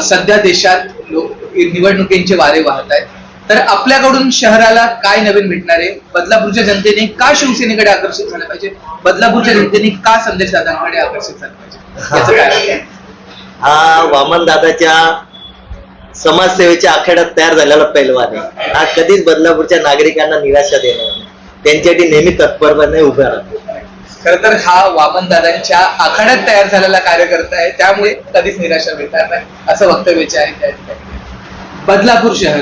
सध्या देशात लोक निवडणुकींचे वारे वाहत आहेत. तर आपल्याकडून शहराला काय नवीन भेटणार आहे? बदलापूरच्या जनतेने का शिवसेनेकडे आकर्षित झालं पाहिजे? बदलापूरच्या जनतेने का संदेश दादांकडे आकर्षित झालं पाहिजे? हा वामन दादाच्या समाजसेवेच्या आखाड्यात तयार झालेला पैलवान आहे. हा कधीच बदलापूरच्या नागरिकांना निराशा देणार नाही. त्यांच्यासाठी नेहमी तत्परपणे उभा राहतो. खर तर हा वामन दादांच्या आखाड्यात तयार झालेला कार्यकर्ता आहे. त्यामुळे कधीच निराशा भेटणार नाही असं वक्तव्याचे आहे त्या ठिकाणी. बदलापूर शहर.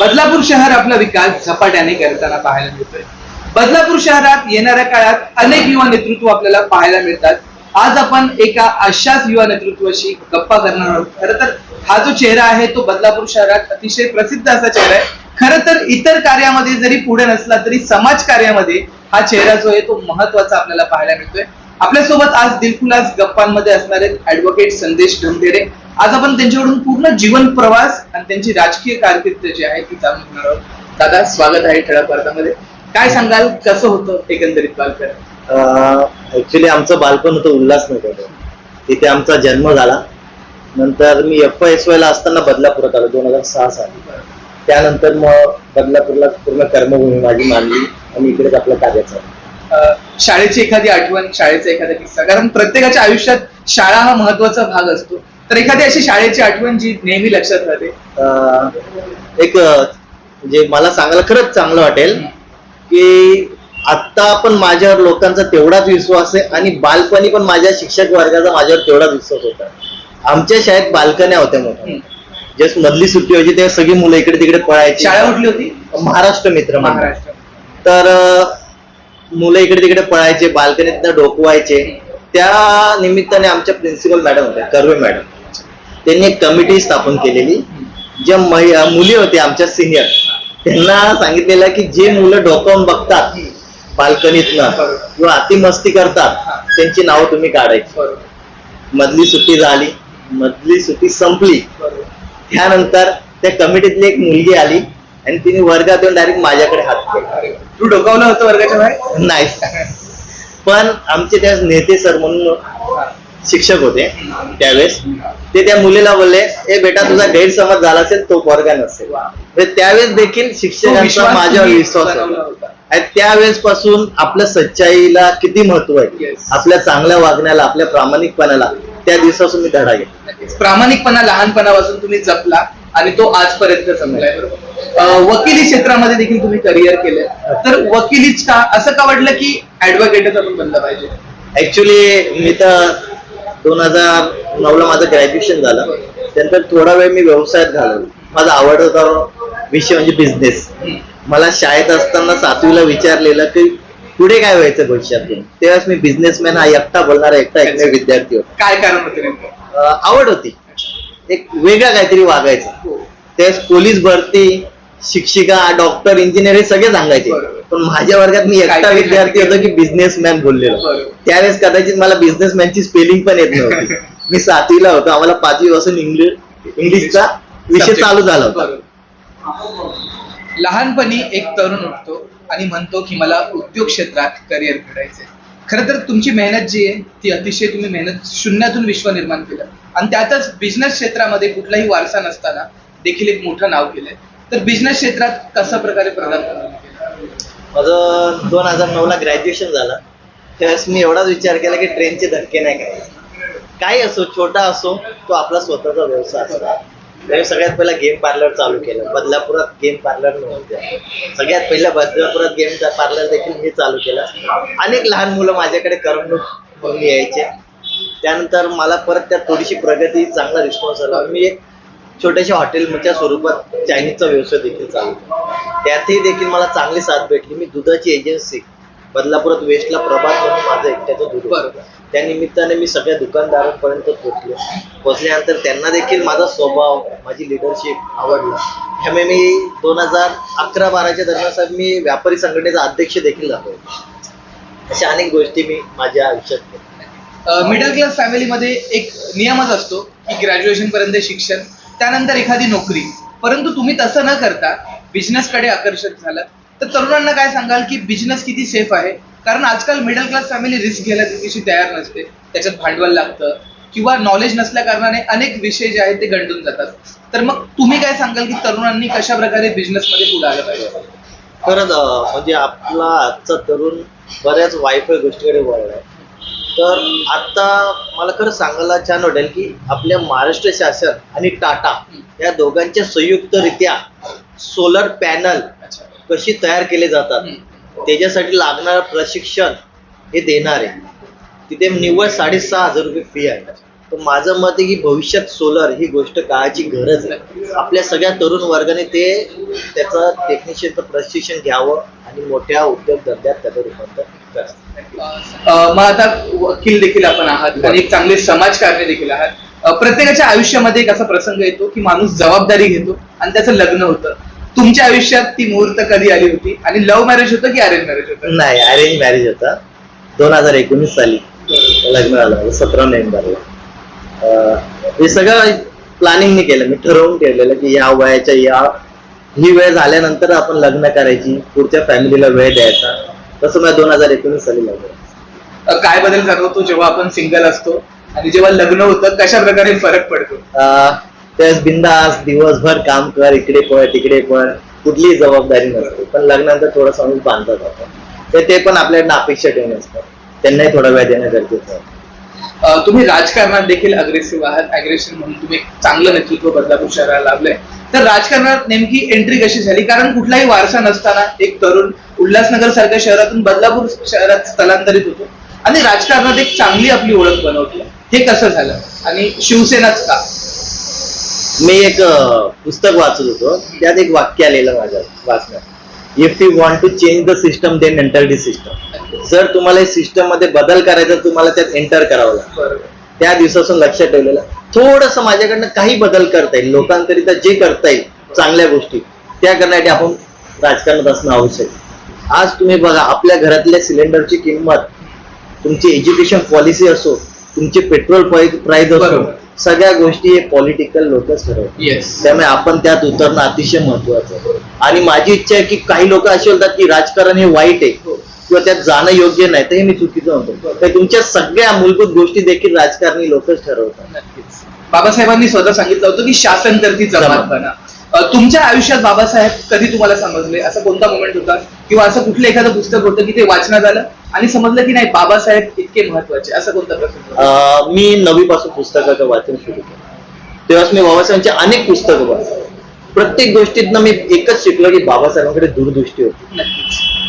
बदलापूर शहर आपला विकास झपाट्याने करताना पाहायला मिळतोय. बदलापूर शहरात येणाऱ्या काळात अनेक युवा नेतृत्व आपल्याला पाहायला मिळतात. आज आपण एका अशाच युवा नेतृत्वाशी गप्पा करणार आहोत. खरं तर हा जो चेहरा आहे तो बदलापूर शहरात अतिशय प्रसिद्ध असा चेहरा आहे. खर तर इतर कार्यामध्ये जरी पुढे नसला तरी समाज कार्यामध्ये हा चेहरा जो आहे तो महत्त्वाचा आपल्याला पाहायला मिळतोय. आपल्यासोबत आज दिलखुलास गप्पांमध्ये असणारे ऍडव्होकेट संदेश ढमढेरे आज आपण त्यांच्याकडून पूर्ण जीवन प्रवास आणि त्यांची राजकीय कारकीर्द जी आहे ती जाणून घेणार आहोत. दादा स्वागत आहे ठळक भारतामध्ये काय सांगाल? कसं होतं एकंदरीत बालपण? ऍक्च्युली आमचं बालपण होतं उल्हासनगर तिथे आमचा जन्म झाला. नंतर मी एफ एस वाय ला असताना बदलापुरात आलो दोन हजार सहा साली. त्यानंतर मग बदलापूरला पूर्ण कर्मभूमी माझी मानली आणि इकडेच आपलं कार्य चालू. शाळेची एखादी आठवण शाळेचा एखादा किस्सा कारण प्रत्येकाच्या आयुष्यात शाळा हा महत्त्वाचा भाग असतो. तर एखादी अशी शाळेची आठवण जी नेहमी लक्षात राहते? अं, एक म्हणजे मला सांगायला खरंच चांगलं वाटेल की आता पण माझ्यावर लोकांचा तेवढाच विश्वास आहे आणि बालपणी पण माझ्या शिक्षक वर्गाचा माझ्यावर तेवढाच विश्वास होता. आमच्या शाळेत बाल्कन्या होत्या मोठ्या. हम्म. जस्ट मधली सुट्टी व्हायची तेव्हा सगळी मुलं इकडे तिकडे पळायची. शाळा कुठली होती? महाराष्ट्र मित्र मंडळ. महाराष्ट्र. तर मुलं इकडे तिकडे पळायचे बाल्कनीत डोकवायचे. त्या निमित्ताने आमच्या प्रिन्सिपल मॅडम होत्या कर्वे मॅडम. त्यांनी एक कमिटी स्थापन केलेली. ज्या मुली होत्या आमच्या सिनियर. त्यांना सांगितलेलं की जे मुलं डोकावून बघतात बाल्कनीतनं किंवा अति मस्ती करतात त्यांची नावं तुम्ही काढायची. मधली सुट्टी झाली. मधली सुट्टी संपली. त्यानंतर त्या कमिटीतली एक मुलगी आली आणि तिने वर्गात येऊन डायरेक्ट माझ्याकडे हात केला. तू डोकावलं होतं वर्गाच्या बाहेर नाही पण आमचे त्या नेते सर म्हणून शिक्षक होते त्यावेळेस ते त्या मुलीला बोलले ए बेटा तुझा गैरसमज झाला असेल तो वर्गा नसेल. म्हणजे त्यावेळेस देखील शिक्षकांचा माझ्यावर विश्वास होता. आणि त्यावेळेस पासून आपल्या सच्चाईला किती महत्त्व आहे. आपल्या चांगल्या वागण्याला आपल्या प्रामाणिकपणाला त्या दिवसापासून मी धडा घेतला. नक्कीच. प्रामाणिकपणा लहानपणापासून तुम्ही जपला आणि तो आजपर्यंत जपलाय बरोबर. अं, वकिली क्षेत्रामध्ये देखील तुम्ही करिअर केलंय. तर वकिलीच का? असं का वाटलं की ऍडव्होकेटच आपण बनलं पाहिजे? ऍक्च्युली मी तर दोन हजार नऊ ला माझं ग्रॅज्युएशन झालं. त्यानंतर थोडा वेळ मी व्यवसायात घालवला. माझा आवडता विषय म्हणजे बिझनेस हम्म. मला शाळेत असताना सातवीला विचारलेलं की पुढे काय व्हायचं भविष्यातून? तेव्हाच मी बिझनेसमॅन हा एकटा बोलणारा एकटा एकमेव विद्यार्थी होता. काय कारण होतं नेमकं? अं, आवड होती. एक वेगळं काहीतरी वागायचं. हो. त्यावेळेस पोलीस भरती शिक्षिका डॉक्टर इंजिनियर हे सगळे सांगायचे. बरोबर. पण माझ्या वर्गात मी एकटा काहीतरी विद्यार्थी होतो की बिझनेसमॅन बोललेलो. बरोबर. त्यावेळेस कदाचित मला बिझनेसमॅनची स्पेलिंग पण येत नव्हती. मी सातवीला होतो. आम्हाला पाचवी पासून इंग्लिश इंग्लिशचा विषय. चालू झाला होता. बरोबर. लहानपणी एक तरुण उठतो आणि म्हणतो की मला उद्योग क्षेत्रात करिअर घडायचंय. खरं तर तुमची मेहनत जी आहे ती अतिशय तुम्ही मेहनत शून्यातून विश्व निर्माण केलं. आणि त्यातच बिझनेस क्षेत्रामध्ये कुठलाही वारसा नसताना देखील एक मोठं नाव केलंय. तर बिझनेस क्षेत्रात कशा प्रकारे प्रदान माझं दोन हजार नऊला ग्रॅज्युएशन झालं. त्यावेळेस मी एवढाच विचार केला की ट्रेनचे धक्के नाही काय काही असो छोटा असो तो आपला स्वतःचा व्यवसाय असतो. त्यावेळेस सगळ्यात पहिला गेम पार्लर चालू केलं. बदलापुरात गेम पार्लर नव्हते. सगळ्यात पहिलं बदलापुरात गेम पार्लर देखील मी चालू केलं. अनेक लहान मुलं माझ्याकडे करमणूक म्हणून यायचे. त्यानंतर मला परत त्यात थोडीशी प्रगती चांगला रिस्पॉन्स आला. मी एक छोट्याशा हॉटेलच्या स्वरूपात चायनीजचा व्यवसाय देखील चालू केला. त्यातही देखील मला चांगली साथ भेटली. मी दुधाची एजन्सी बदलापुरात वेस्टला प्रभात म्हणून माझं एकट्याचं दूध. त्या निमित्ताने मी सगळ्या दुकानदारांपर्यंत पोहोचलो. पोहोचल्यानंतर त्यांना देखील माझा स्वभाव माझी लिडरशिप आवडला. त्यामुळे मी दोन हजार अकरा बाराच्या दरम्यान साहेब मी व्यापारी संघटनेचा अध्यक्ष देखील झालो. अशा अनेक गोष्टी मी माझ्या आयुष्यात केल्या. मिडल क्लास फॅमिलीमध्ये एक नियमच असतो की ग्रॅज्युएशन पर्यंत शिक्षण त्यानंतर एखादी नोकरी. परंतु तुम्ही तसं न करता बिझनेसकडे आकर्षित झालात. तर तरुणांना काय सांगाल की बिझनेस किती सेफ आहे? कारण आजकाल मिडल क्लास फॅमिली रिस्क घ्यायला तितकीशी तयार नसते. त्याच्यात भांडवल लागतं. किंवा नॉलेज नसल्या कारणाने अनेक विषय जे आहेत ते गंडून जातात. तर मग तुम्ही काय सांगाल की तरुणांनी कशा प्रकारे बिझनेस मध्ये पुढे आलं पाहिजे? खरंच म्हणजे आपला आजचा तरुण बऱ्याच वायफाय गोष्टीकडे वळलाय. तर आता मला खरं सांगायला छान वाटेल की आपल्या महाराष्ट्र शासन आणि टाटा या दोघांच्या संयुक्तरित्या सोलर पॅनल कशी तयार केले जातात. त्याच्यासाठी लागणारं प्रशिक्षण हे देणार आहे. तिथे निव्वळ साडेसहा हजार रुपये फी आहे. तर माझं मत आहे की भविष्यात सोलर ही गोष्ट काळाची गरज आहे आपल्या सगळ्या तरुण वर्गाने ते त्याचं टेक्निशियनचं प्रशिक्षण घ्यावं आणि मोठ्या उद्योगधंद्यात त्याचं रूपांतर करावं. मग आता वकील देखील आपण आहात आणि एक चांगले समाजकार्य देखील आहात. प्रत्येकाच्या आयुष्यामध्ये एक असा प्रसंग येतो की माणूस जबाबदारी घेतो आणि त्याचं लग्न होतं. तुमच्या आयुष्यात ती मुहूर्त कधी आली होती? आणि लव्ह मॅरेज होतं की अरेंज मॅरेज होतं? नाही अरेंज मॅरेज होता. दोन हजार एकोणीस साली लग्न झालं सतरा नोव्हेंबरला. हे सगळं प्लॅनिंगने केलं. मी ठरवून ठेवलेलं की या वयाच्या या ही वेळ झाल्यानंतर आपण लग्न करायची पुढच्या फॅमिलीला वेळ द्यायचा. तसं मी दोन हजार एकोणीस साली लग्न काय बदल जाणवतो जेव्हा आपण सिंगल असतो? आणि जेव्हा लग्न होतं कशा प्रकारे फरक पडतो? त्यावेळेस बिंदास दिवसभर काम कर इकडे पळ तिकडे पळ कुठलीही जबाबदारी नसते. पण लग्नानंतर थोडासा माणूस बांधला जातो ते ते पण आपल्याकडनं अपेक्षा ठेवून असतात त्यांनाही थोडा वेळ देणं गरजेचं आहे. तुम्ही राजकारणात देखील अग्रेसिव्ह आहात. अग्रेसिव्ह म्हणून तुम्ही चांगलं नेतृत्व बदलापूर शहराला लाभलंय. तर राजकारणात नेमकी एंट्री कशी झाली? कारण कुठलाही वारसा नसताना एक तरुण उल्हासनगर सारख्या शहरातून बदलापूर शहरात स्थलांतरित होतो. आणि राजकारणात एक चांगली आपली ओळख बनवली हे कसं झालं? आणि शिवसेनाच का? मी एक पुस्तक वाचत होतो. त्यात एक वाक्य आलेलं माझ्या वाचण्यात if you want to change the system then enter the system जर तुम्हाला सिस्टममध्ये बदल करायचा तुम्हाला त्यात एंटर करावं लागतं. त्या दिवसापासून लक्षात ठेवलेलं. थोडस माझ्याकडनं काही बदल करता येईल. लोकांकरिता जे करता येईल चांगल्या गोष्टी त्या करण्यासाठी आपण राजकारणात असणं आवश्यक आहे. आज तुम्ही बघा आपल्या घरातल्या सिलेंडरची किंमत तुमची एज्युकेशन पॉलिसी असो तुमचे पेट्रोल प्राइस असो. सगळ्या गोष्टी हे पॉलिटिकल लोकच ठरवतात. येस त्यामुळे आपण त्यात उतरणं अतिशय महत्वाचं आहे. आणि माझी इच्छा आहे की काही लोक असे बोलतात की राजकारण हे वाईट आहे किंवा त्यात जाणं योग्य नाही तर हे मी चुकीचं म्हणतो. तर तुमच्या सगळ्या मूलभूत गोष्टी देखील राजकारणी लोकच ठरवतात. बाबासाहेबांनी स्वतः सांगितलं होतं की शासन करती जमात जमात. बना तुमच्या आयुष्यात बाबासाहेब कधी तुम्हाला समजले? असा कोणता मोमेंट होता? किंवा असं कुठलं एखादं पुस्तक होतं की ते वाचण्यात आलं? आणि समजलं की नाही बाबासाहेब इतके महत्त्वाचे असं कोणता प्रसंग? अं, मी नवी पासून पुस्तकाचं वाचन सुरू केलं. तेव्हाच मी बाबासाहेबांची अनेक पुस्तकं वाचली. प्रत्येक गोष्टीतनं मी एकच शिकलो की बाबासाहेबांकडे दूरदृष्टी होती.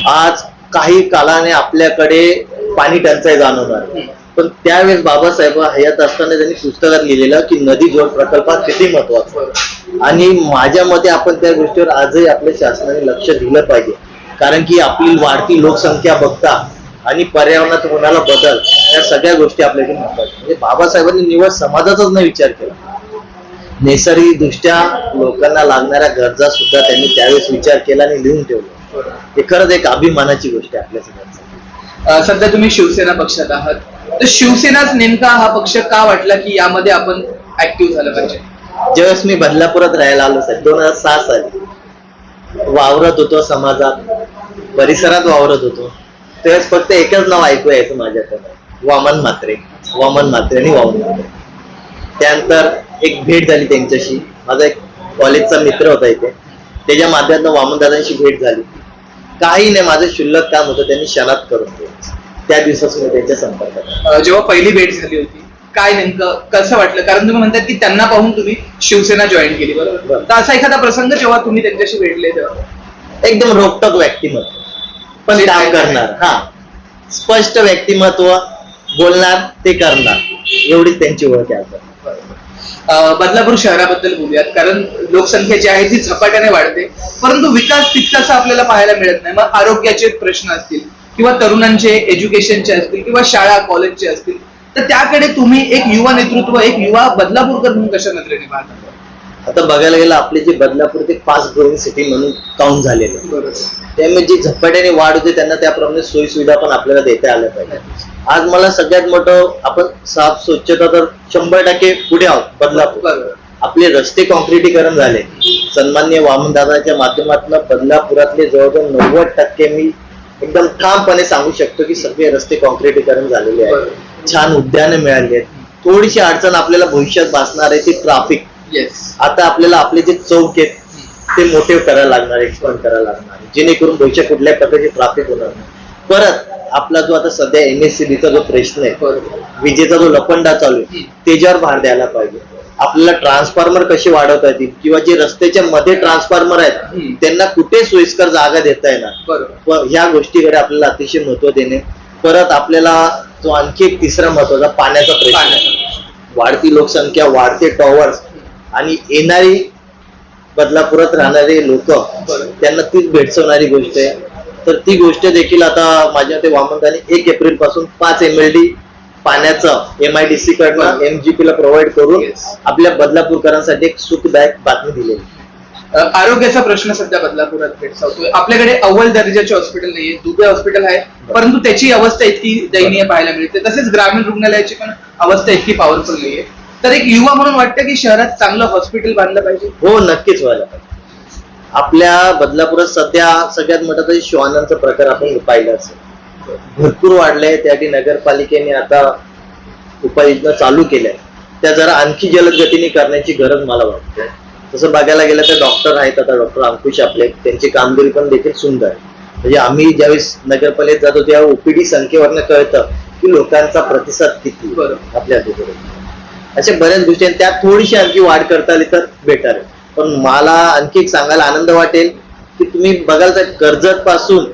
आज काही कालाने आपल्याकडे पाणी टंचाई जाणवणार. पण त्यावेळेस बाबासाहेब हयात असताना त्यांनी पुस्तकात लिहिलेलं की नदी जोड प्रकल्प हा किती महत्त्वाचा आणि माझ्या मते आपण त्या गोष्टीवर आजही आपल्या शासनाने लक्ष दिलं पाहिजे. कारण की आपली वाढती लोकसंख्या बघता आणि पर्यावरणात होणारा बदल या सगळ्या गोष्टी आपल्याकडे महत्त्वाच्या म्हणजे बाबासाहेबांनी निवड समाजाचाच नाही विचार केला. नैसर्गिक दृष्ट्या लोकांना लागणाऱ्या गरजा सुद्धा त्यांनी त्यावेळेस विचार केला आणि लिहून ठेवलं हे खरंच एक अभिमानाची गोष्ट आहे आपल्या सगळ्यांसाठी सध्या तुम्ही शिवसेना पक्षात आहात. तर शिवसेनाच नेमका हा पक्ष का वाटला की यामध्ये आपण ऍक्टिव्ह झालं पाहिजे? ज्यावेळेस मी बदलापुरात राहायला आलो साहेब दोन हजार सहा साली वावरत होतो समाजात परिसरात वावरत होतो. त्यावेळेस फक्त एकच नाव ऐकू यायचं माझ्याकडे वामन मात्रे वामन मात्रे आणि वामन मात्रे त्यानंतर एक भेट झाली त्यांच्याशी. माझा एक कॉलेजचा मित्र होता इथे. त्याच्या माध्यमातून वामनदादांशी भेट झाली. काही नाही माझं शुल्लक काम होतं त्यांनी क्षणात करून दिलं. त्या दिवसापासून त्यांच्या संपर्कात. अं, जेव्हा पहिली भेट झाली होती काय नेमकं कसं वाटलं? कारण तुम्ही म्हणतात की त्यांना पाहून तुम्ही शिवसेना जॉईन केली बरोबर? बरं. तर असा एखादा प्रसंग जेव्हा तुम्ही त्यांच्याशी भेटले तेव्हा? एकदम रोखटोक व्यक्तिमत्व. पण काम काय? करणार. हा. स्पष्ट व्यक्तिमत्व बोलणार ते करणार. एवढीच त्यांची ओळख आहे आता. अं, बदलापूर शहराबद्दल बोलूयात. कारण लोकसंख्या जी आहे ती झपाट्याने वाढते. परंतु विकास तितकासा आपल्याला पाहायला मिळत नाही. मग आरोग्याचे प्रश्न असतील किंवा तरुणांचे एज्युकेशनचे असतील किंवा शाळा कॉलेजचे असतील तर त्याकडे तुम्ही एक युवा नेतृत्व एक युवा बदलापूरकर म्हणून कशा नजरेने पाहता? आता बघायला गेलं आपले जे बदलापूर ते फास्ट ग्रोईंग सिटी म्हणून काउंट झालेले आहे. त्यामुळे जी झपाट्याने वाढ होते त्यांना त्याप्रमाणे सोयी सुविधा पण आपल्याला देता आल्या पाहिजे आज मला सगळ्यात मोठं आपण साफ स्वच्छता तर शंभर टक्के पुढे आहोत बदलापूर. बरोबर. आपले रस्ते कॉन्क्रिटीकरण झाले. सन्मान्य वामनदादाच्या माध्यमातून बदलापुरातले जवळजवळ नव्वद टक्के मी एकदम ठामपणे सांगू शकतो की सगळे रस्ते कॉन्क्रिटीकरण झालेले आहेत. छान उद्याने मिळाली आहेत. थोडीशी अडचण आपल्याला भविष्यात भासणार आहे ती ट्राफिक आता आपल्याला आपले जे चौक आहेत ते मोठे करायला लागणार एक्सपांड करायला लागणार. जेणेकरून भविष्यात कुठल्या प्रकारची ट्राफिक होणार नाही. परत आपला जो आता सध्या एम एस चा जो प्रश्न आहे विजेचा जो लपंडा चालू आहे. त्याच्यावर भार द्यायला पाहिजे. आपल्याला ट्रान्सफॉर्मर कसे वाढवता येतील किंवा जे रस्त्याच्या मध्ये ट्रान्सफॉर्मर आहेत. त्यांना कुठे सोयीस्कर जागा देता येणार ह्या गोष्टीकडे आपल्याला अतिशय महत्त्व देणे परत आपल्याला जो आणखी एक तिसरा महत्त्वाचा पाण्याचा प्रश्न. वाढती लोकसंख्या वाढते टॉवर्स आणि येणारी बदलापुरात राहणारे लोक. त्यांना तीच भेडसवणारी गोष्ट आहे तर ती गोष्ट देखील आता माझ्या ते वामनदाने एक एप्रिलपासून पाच एम एल डी पाण्याचं एम आय डी सी कडनं. एमजीपी ला प्रोव्हाइड करून Yes. आपल्या बदलापूरकरांसाठी एक सुखदायक बातमी दिलेली अ, आरोग्याचा प्रश्न सध्या बदलापुरात भेडसावतोय आपल्याकडे अव्वल दर्जाचे हॉस्पिटल नाहीये दुबे हॉस्पिटल आहे परंतु त्याची अवस्था इतकी दयनीय पाहायला मिळते. तसेच ग्रामीण रुग्णालयाची पण अवस्था इतकी पॉवरफुल नाहीये. तर एक युवा म्हणून वाटतं की शहरात चांगलं हॉस्पिटल बांधलं पाहिजे? हो नक्कीच व्हायला पाहिजे. आपल्या बदलापुरात सध्या सगळ्यात मोठा तरी श्वानांचा प्रकार आपण पाहिला असेल. भरपूर वाढलंय. त्यासाठी नगरपालिकेने आता उपाययोजना चालू केल्या. त्या जरा आणखी जलद गतीने करण्याची गरज मला वाटते. तसं बघायला गेलं तर डॉक्टर आहेत आता डॉक्टर अंकुश आपले. त्यांची कामगिरी पण देखील सुंदर आहे. म्हणजे आम्ही ज्यावेळेस नगरपालिकेत जातो तेव्हा ओपीडी संख्येवरनं कळतं की लोकांचा प्रतिसाद किती. आपल्या अशा बऱ्याच गोष्टी आहेत. त्यात थोडीशी आणखी वाढ करता आली तर बेटर आहे. पण मला आणखी एक सांगायला आनंद वाटेल की तुम्ही बघाल तर कर्जत पासून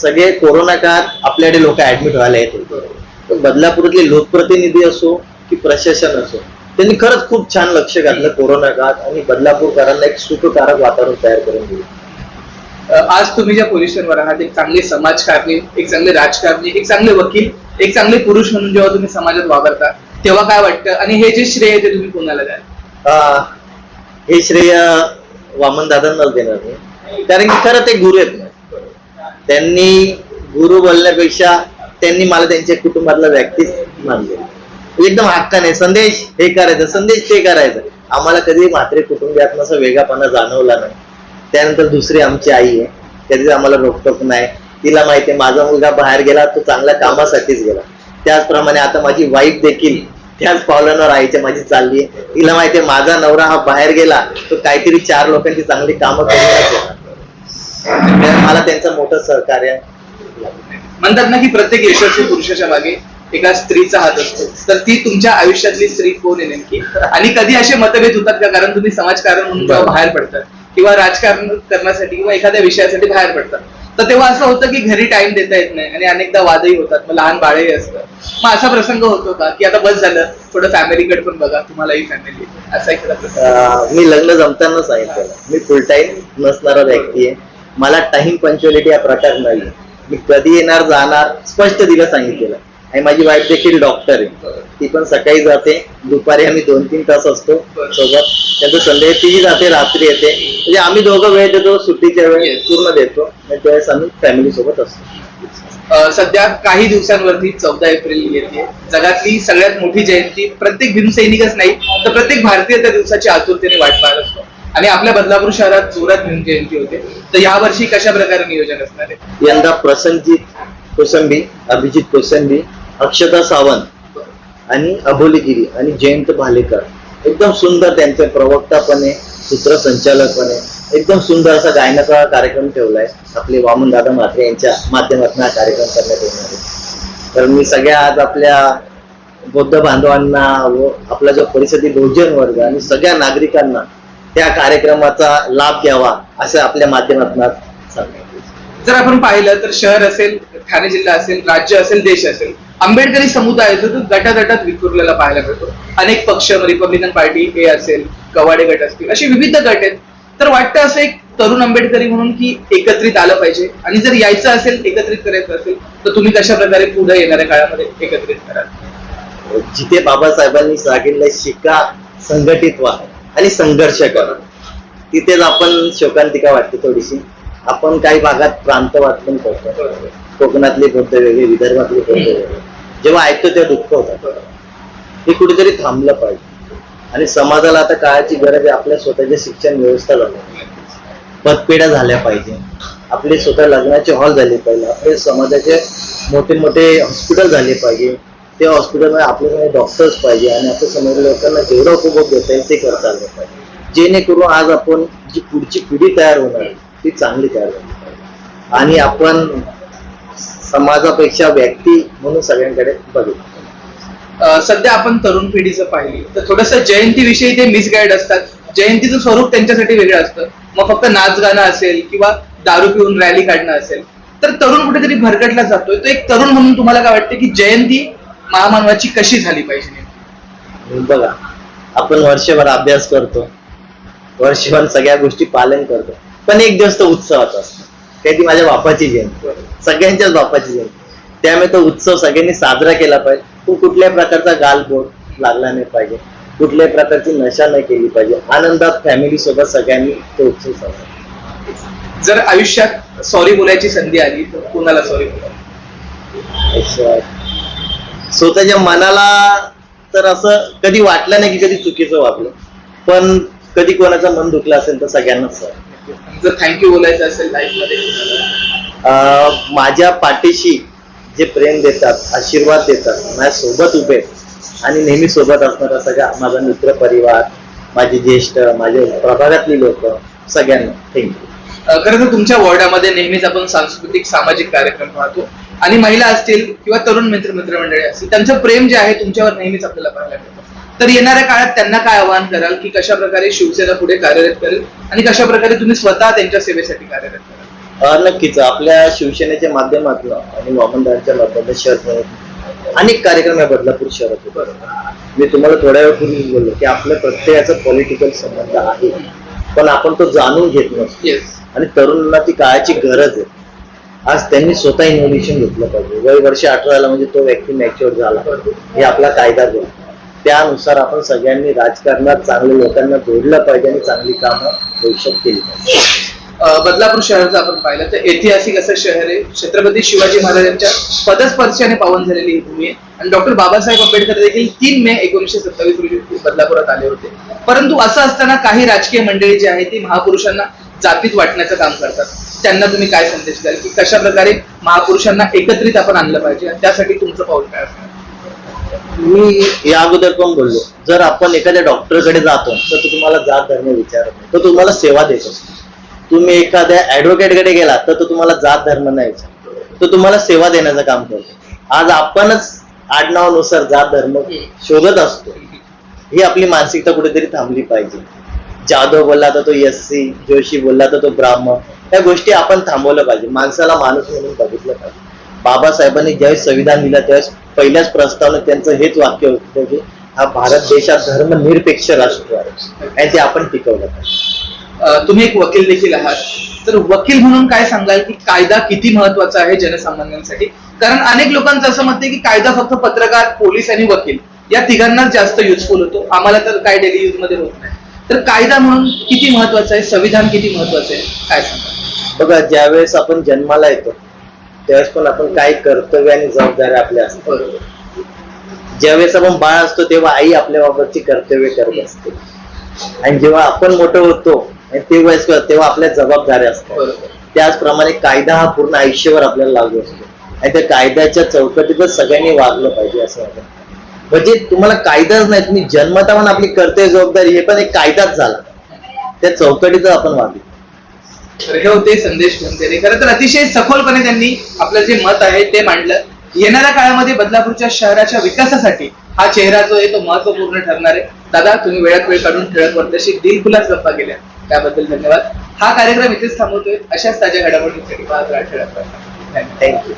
सगळे कोरोना काळात आपल्याकडे लोक ऍडमिट व्हायला येते तर बदलापूरातले लोकप्रतिनिधी असो की प्रशासन असो त्यांनी खरंच खूप छान लक्ष घातलं कोरोना काळात आणि बदलापूरकरांना एक सुखकारक वातावरण तयार करून दिलं. आज तुम्ही ज्या पोझिशनवर आहात एक चांगले समाजकारणी एक चांगले राजकारणी एक चांगले वकील एक चांगले पुरुष म्हणून जेव्हा तुम्ही समाजात वावरता तेव्हा काय वाटतं? आणि हे जे श्रेय ते तुम्ही कोणाला द्याल? हे श्रेय वामन दादांनाच देणार मी. कारण की खरं ते गुरु आहेत. त्यांनी गुरु बोलण्यापेक्षा त्यांनी मला त्यांच्या कुटुंबातला व्यक्ती मानले. एकदम हक्काने संदेश हे करायचं संदेश ते करायचं. आम्हाला कधी म्हात्रे कुटुंबियात असा वेगळापणा जाणवला नाही. त्यानंतर दुसरी आमची आई आहे. कधीच आम्हाला रोकटोक नाही. तिला माहिती आहे माझा मुलगा बाहेर गेला तो चांगल्या कामासाठीच गेला. त्याचप्रमाणे आता माझी वाईफ देखील त्याच पावलांवर आईच्या माझी चालली आहे. तिला माहिती आहे माझा नवरा हा बाहेर गेला तो काहीतरी चार लोकांची चांगली कामं करून मला त्यांचं मोठं सहकार्य म्हणतात ना की प्रत्येक यशस्वी पुरुषाच्या मागे एका स्त्रीचा हात असतो. तर ती तुमच्या आयुष्यातली स्त्री कोण आहे नेमकी? आणि कधी असे मतभेद होतात का? कारण तुम्ही समाजकारण म्हणून जेव्हा. बाहेर पडतात किंवा राजकारण करण्यासाठी किंवा एखाद्या विषयासाठी बाहेर पडतात. तर तेव्हा असं होतं की घरी टाइम देता येत नाही आणि अनेकदा वादही होतात. मग लहान बाळही असतं. मग असा प्रसंग होतो का? की आता बस झालं. थोडं फॅमिलीकडे पण बघा. तुम्हालाही फॅमिली असा एखादा प्रसंग. मी लग्न जमताना सांगितलं मी फुल टाइम नसणारा व्यक्ती आहे. मला टाइम पंच्युअलिटी हा प्रकार नाही मी कधी येणार जाणार स्पष्ट दिलं सांगितलेलं. आणि माझी वाईफ देखील डॉक्टर आहे. ती पण सकाळी जाते. दुपारी आम्ही दोन तीन तास असतो. सोबत त्याचं संध्याकाळी तीही जाते रात्री येते. म्हणजे आम्ही दोघं वेळ देतो सुट्टीच्या Yes. पूर्ण देतो. त्यावेळेस आम्ही फॅमिली सोबत असतो. सध्या काही दिवसांवरती चौदा एप्रिल येते. जगातली सगळ्यात मोठी जयंती प्रत्येक भीमसैनिकच नाही तर प्रत्येक भारतीय त्या दिवसाची आतुरतेने वाट पाहत असतो. आणि आपल्या बदलापूर शहरात जोरात भीम जयंती होते. तर यावर्षी कशा प्रकारे नियोजन असणार आहे? यंदा प्रसंजित कोसंबी अभिजित कोसंबी अक्षता सावंत आणि अबोलीगिरी आणि जयंत भालेकर. एकदम सुंदर त्यांचे प्रवक्तापणे सूत्रसंचालकपणे एकदम सुंदर असा गायनाचा कार्यक्रम ठेवलाय. आपले वामन दादा म्हात्रे यांच्या माध्यमातून हा कार्यक्रम करण्यात येणार आहे. तर मी सगळ्या आज आपल्या बौद्ध बांधवांना व आपला जो परिषदी बहुजन वर्ग आणि सगळ्या नागरिकांना त्या कार्यक्रमाचा लाभ घ्यावा असं आपल्या माध्यमातून जर आपण पाहिलं तर शहर असेल ठाणे जिल्हा असेल राज्य असेल देश असेल आंबेडकरी समुदाय जो तो गटागटात विखुरलेला पाहायला मिळतो. अनेक पक्ष रिपब्लिकन पार्टी हे असेल कवाडे गट असतील असे विविध गट आहेत. तर वाटतं असं एक तरुण आंबेडकरी म्हणून की एकत्रित आलं पाहिजे. आणि जर यायचं असेल एकत्रित करायचं असेल तर तुम्ही कशा प्रकारे पुढे येणाऱ्या काळामध्ये एकत्रित कराल? जिथे बाबासाहेबांनी सांगितलं शिका संघटित व्हा. आणि संघर्ष करा तिथेच आपण शोकांतिका वाटते थोडीशी. आपण काही भागात प्रांत वाचून करतो. कोकणातले बौद्ध वेगळे विदर्भातले बौद्ध वेगळे. जेव्हा ऐकतो तेव्हा दुःख होतं. हे कुठेतरी थांबलं पाहिजे. आणि समाजाला आता काळाची गरज आहे. आपल्या स्वतःच्या शिक्षण व्यवस्था झाली. पदपेढ्या झाल्या पाहिजे. आपले स्वतः लग्नाचे हॉल झाले पाहिजे. आपले समाजाचे मोठे मोठे हॉस्पिटल झाले पाहिजे. त्या हॉस्पिटलमध्ये आपल्याकडे डॉक्टर्स पाहिजे आणि आपल्यासमोर लोकांना जेवढा उपभोग देता येईल ते करता आलं पाहिजे. जेणेकरून आज आपण जी पुढची पिढी तयार होणार ती चांगली तयार झाली आणि आपण समाजापेक्षा व्यक्ती म्हणून सगळ्यांकडे बघू. सध्या आपण तरुण पिढीचं पाहिली. तर थोडस जयंतीविषयी ते मिसगाईड असतात. जयंतीचं स्वरूप त्यांच्यासाठी वेगळं असतं. मग फक्त नाच गाणं असेल किंवा दारू पिऊन रॅली काढणं असेल. तर तरुण कुठेतरी भरकटला जातोय. तो एक तरुण म्हणून तुम्हाला काय वाटतं की जयंती महामानवाची कशी झाली पाहिजे बघा आपण वर्षभर अभ्यास करतो. वर्षभर सगळ्या गोष्टी पालन करतो. पण एक दिवस तो उत्सवाचा असतो. काही ती माझ्या बापाची जयंती. सगळ्यांच्याच बापाची जयंती. त्यामुळे तो उत्सव सगळ्यांनी साजरा केला पाहिजे. तो कुठल्याही प्रकारचा गालबोट लागला नाही पाहिजे. कुठल्याही प्रकारची नशा नाही केली पाहिजे. आनंदात फॅमिली सोबत सगळ्यांनी तो उत्सव साजरा. जर आयुष्यात सॉरी बोलायची संधी आली तर कोणाला सॉरी बोला. स्वतःच्या मनाला तर असं कधी वाटलं नाही की कधी चुकीचं वागलं पण कधी कोणाचं मन दुखलं असेल तर सगळ्यांनाच. जर थँक्यू बोलायचं असेल लाईफमध्ये कोणाला? अं, माझ्या पाठीशी जे प्रेम देतात आशीर्वाद देतात माझ्या सोबत उभे आणि नेहमी सोबत असणारा सगळा माझा मित्र परिवार माझे ज्येष्ठ माझे प्रभागातली लोक सगळ्यांना थँक्यू खरं तर तुमच्या वॉर्डामध्ये नेहमीच आपण सांस्कृतिक सामाजिक कार्यक्रम पाहतो आणि महिला असतील किंवा तरुण मित्र मित्रमंडळी असतील त्यांचं प्रेम जे आहे तुमच्यावर नेहमीच आपल्याला पाहायला मिळतं. तर येणाऱ्या काळात त्यांना काय आवाहन कराल की कशा प्रकारे शिवसेना पुढे कार्यरत करेल आणि कशा प्रकारे तुम्ही स्वतः त्यांच्या सेवेसाठी कार्यरत कराल? नक्कीच. आपल्या शिवसेनेच्या माध्यमातून आणि वामनदारांच्या माध्यमातून शहर अनेक कार्यक्रम या बदलापूर शहरात होतात. मी तुम्हाला थोड्या वेळपूर्वी बोललो की आपल्या प्रत्येकाचा पॉलिटिकल संबंध आहे. पण आपण तो जाणून घेत नसतो. आणि तरुणांना ती काळाची गरज आहे. आज त्यांनी स्वतः इनोव्हेशन घेतलं पाहिजे. वय वर्ष अठराला म्हणजे तो व्यक्ती मॅच्युअर झाला. हे आपला कायदा देतो त्यानुसार आपण सगळ्यांनी राजकारणात चांगल्या लोकांना जोडलं पाहिजे आणि चांगली कामं भविष्यात केली पाहिजे. बदलापूर शहराचं आपण पाहिलं तर ऐतिहासिक असं शहर आहे. छत्रपती शिवाजी महाराजांच्या पदस्पर्शाने पावन झालेली ही भूमी आहे. आणि डॉक्टर बाबासाहेब आंबेडकर देखील तीन मे एकोणीसशे सत्तावीस रोजी बदलापुरात आले होते. परंतु असं असताना काही राजकीय मंडळी जी आहे ती महापुरुषांना जातीत वाटण्याचं काम करतात. त्यांना तुम्ही काय संदेश द्याल? की कशा प्रकारे महापुरुषांना एकत्रित आपण आणलं पाहिजे आणि त्यासाठी तुमचं पाऊल काय असणार? मी या अगोदर पण बोललो जर आपण एखाद्या डॉक्टरकडे जातो तर तो तुम्हाला जात धर्म विचारत नाही तो तुम्हाला सेवा देत असतो. तुम्ही एखाद्या ऍडव्होकेटकडे गेला तर तो तुम्हाला जात धर्म नाही विचारत. तो तुम्हाला सेवा देण्याचं काम करतो. आज आपणच आडनावानुसार जात धर्म शोधत असतो. ही आपली मानसिकता कुठेतरी थांबली पाहिजे. जाधव बोलला तर तो एस सी जोशी बोलला तर तो ब्राह्मण. या गोष्टी आपण थांबवलं पाहिजे. माणसाला माणूस म्हणून बघितलं पाहिजे. बाबासाहेबांनी ज्यावेळेस संविधान दिलं त्यावेळेस पहिल्याच प्रस्तावनेत त्यांचं हेच वाक्य होतं की हा भारत देशात धर्मनिरपेक्ष राष्ट्र आहे. आणि ते आपण टिकवलं पाहिजे. तुम्ही एक वकील देखील आहात. तर वकील म्हणून काय सांगाल की कायदा किती महत्त्वाचा आहे जनसामान्यांसाठी? कारण अनेक लोकांचं असं मत आहे की कायदा फक्त पत्रकार पोलीस आणि वकील या तिघांनाच जास्त युजफुल होतो. आम्हाला तर काय डेली यूजमध्ये होत नाही. तर कायदा म्हणून किती महत्त्वाचा आहे? संविधान किती महत्वाचं आहे? काय सांगा बघा ज्यावेळेस आपण जन्माला येतो त्यावेळेस पण आपण काय कर्तव्य आणि जबाबदारी आपल्या असतात. ज्यावेळेस आपण बाळ असतो तेव्हा आई आपल्या बाबतची कर्तव्य करत असते. आणि जेव्हा आपण मोठं होतो आणि ते होतो, तेव्हा आपल्या जबाबदाऱ्या असतात. त्याचप्रमाणे कायदा हा पूर्ण आयुष्यभर आपल्याला लागू असतो. आणि त्या कायद्याच्या चौकटीतच सगळ्यांनी वागलं पाहिजे असं वाटतं. म्हणजे तुम्हाला कायदाच नाही तुम्ही जन्मता पण आपली कर्तव्य जबाबदारी हे पण एक कायदाच झाला. त्या चौकटीतच आपण वागलो तर हे होते संदेश भंतेरे खरं तर अतिशय सखोलपणे त्यांनी आपलं जे मत आहे ते मांडलं. येणाऱ्या काळामध्ये बदलापूरच्या शहराच्या विकासासाठी हा चेहरा जो आहे तो महत्त्वपूर्ण ठरणार आहे. दादा तुम्ही वेळात वेळ काढून ठळक वर्षाशी दिलखुलास गप्पा केल्या. त्याबद्दल धन्यवाद. हा कार्यक्रम इथेच थांबवतोय. अशाच ताज्या घडामोडींसाठी पाहत राहा ठळक थँक्यू